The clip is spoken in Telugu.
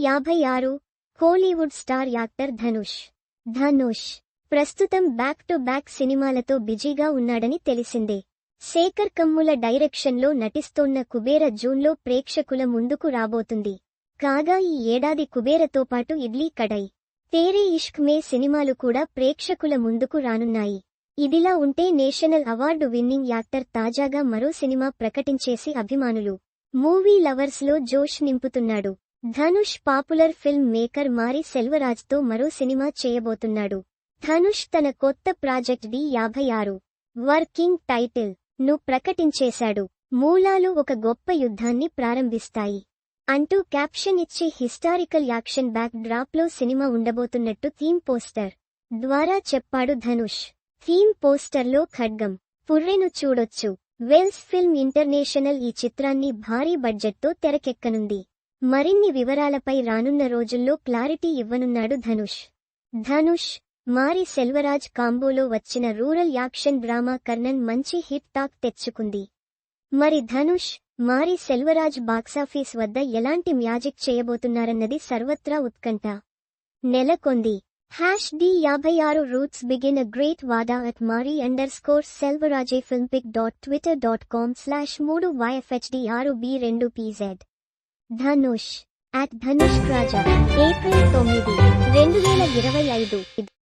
యాభై ఆరు కోలీవుడ్ స్టార్ యాక్టర్ ధనుష్. ధనుష్ ప్రస్తుతం బ్యాక్ టు బ్యాక్ సినిమాలతో బిజీగా ఉన్నాడని తెలిసిందే. శేఖర్ కమ్ముల డైరెక్షన్లో నటిస్తోన్న కుబేర జూన్లో ప్రేక్షకుల ముందుకు రాబోతుంది. కాగా ఈ ఏడాది కుబేరతో పాటు ఇడ్లీ కడై తేరే ఇష్క్ మే సినిమాలు కూడా ప్రేక్షకుల ముందుకు రానున్నాయి. ఇదిలా ఉంటే నేషనల్ అవార్డు విన్నింగ్ యాక్టర్ తాజాగా మరో సినిమా ప్రకటించేసి అభిమానులు. మూవీ లవర్స్లో జోష్ నింపుతున్నాడు. Dhanush popular film maker Mari సెల్వరాజ్తో మరో సినిమా చేయబోతున్నాడు. ధనుష్ తన కొత్త ప్రాజెక్ట్ డి యాభై ఆరు. వర్కింగ్ టైటిల్ను ప్రకటించేశాడు. మూలాలు ఒక గొప్ప యుద్ధాన్ని ప్రారంభిస్తాయి. అంటూ క్యాప్షన్ ఇచ్చి హిస్టారికల్ యాక్షన్ బ్యాక్ డ్రాప్లో సినిమా ఉండబోతున్నట్టు థీమ్ పోస్టర్ ద్వారా చెప్పాడు ధనుష్. థీమ్ పోస్టర్లో ఖడ్గం పుర్రెను చూడొచ్చు. వెల్స్ ఫిల్మ్ ఇంటర్నేషనల్ ఈ చిత్రాన్ని భారీ బడ్జెట్తో తెరకెక్కనుంది. మరిన్ని వివరాలపై రానున్న రోజుల్లో క్లారిటీ ఇవ్వనున్నాడు ధనుష్. ధనుష్ మారి సెల్వరాజ్ కాంబోలో వచ్చిన రూరల్ యాక్షన్ డ్రామా కర్ణన్ మంచి హిట్ టాక్ తెచ్చుకుంది. మరి ధనుష్ మారి సెల్వరాజ్ బాక్సాఫీస్ వద్ద ఎలాంటి మ్యాజిక్ చేయబోతున్నారన్నది సర్వత్రా ఉత్కంఠ. నెలకొంది. హ్యాష్ డి యాభై ఆరు రూట్స్ బిగిన్ అ గ్రేట్ వాదా అట్ మారీ అండర్ స్కోర్ సెల్వరాజే ఫిల్మ్పిక్ dot Twitter dot com slash మూడు వైఎఫ్హెచ్డి ఆరు బి రెండు PZ Dhanush at Dhanush Raja April తొమ్మిది రెండు వేల ఇరవై ఐదు.